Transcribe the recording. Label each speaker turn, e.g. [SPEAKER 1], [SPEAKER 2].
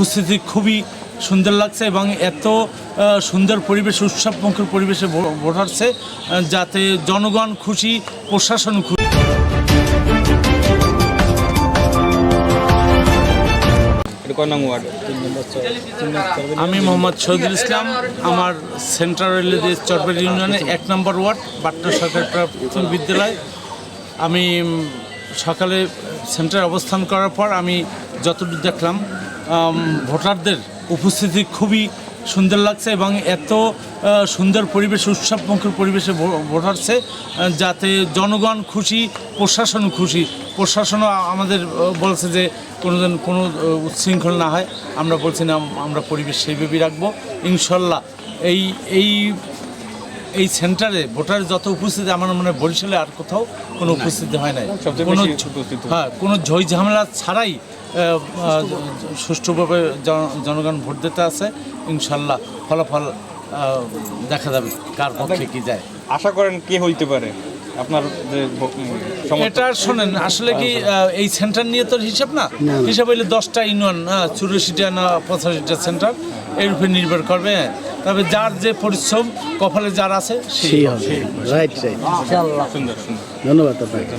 [SPEAKER 1] উপস্থিতি খুবই সুন্দর লাগছে এবং এত সুন্দর পরিবেশ উৎসবমুখর পরিবেশে ভোট হচ্ছে যাতে জনগণ খুশি প্রশাসন খুশি। আমি মোহাম্মদ শহীদুল ইসলাম আমার সেন্ট্রাল রেলওয়ে চরবাড়ি ইউনিয়নে এক নম্বর ওয়ার্ড বাট্টা সরকারি প্রাথমিক বিদ্যালয়। আমি সকালে সেন্টারে অবস্থান করার পর আমি যতটুকু দেখলাম ভোটারদের উপস্থিতি খুবই সুন্দর লাগছে এবং এত সুন্দর পরিবেশ, উৎসবমুখর পরিবেশে ভোট হচ্ছে যাতে জনগণ খুশি, প্রশাসন খুশি। প্রশাসনও আমাদের বলছে যে কোনো কোনো উচ্ছৃঙ্খল না হয়। আমরা বলছি না, আমরা পরিবেশ সেইভাবেই রাখব। ইনশাল্লাহ এই এই এই সেন্টারে ভোটার যত উপস্থিতি আমার মনে হয় বরিশালে আর কোথাও কোনো উপস্থিতি হয় নাই। কোনো হ্যাঁ। কোনো ঝই ঝামেলা ছাড়াই সুষ্ঠুভাবে জনগণ ভোট দিতে আছে। ইনশাল্লাহ ফলাফল দেখা যাবে কার পক্ষে কি যায়।
[SPEAKER 2] আশা করেন কে হইতে পারে? আপনার
[SPEAKER 1] এটা শোনেন আসলে কি এই সেন্টার নিয়ে তো হিসাব না? হিসাব হইলে দশটা ইউনিয়ন চুরাশিটা না পঁচাশিটা সেন্টার এর উপরে নির্ভর করবে। তবে যার যে পরিশ্রম কপালে যার আছে
[SPEAKER 3] সেই হবে। রাইট রাইট
[SPEAKER 2] সুন্দর সুন্দর
[SPEAKER 3] ধন্যবাদ আপনাকে।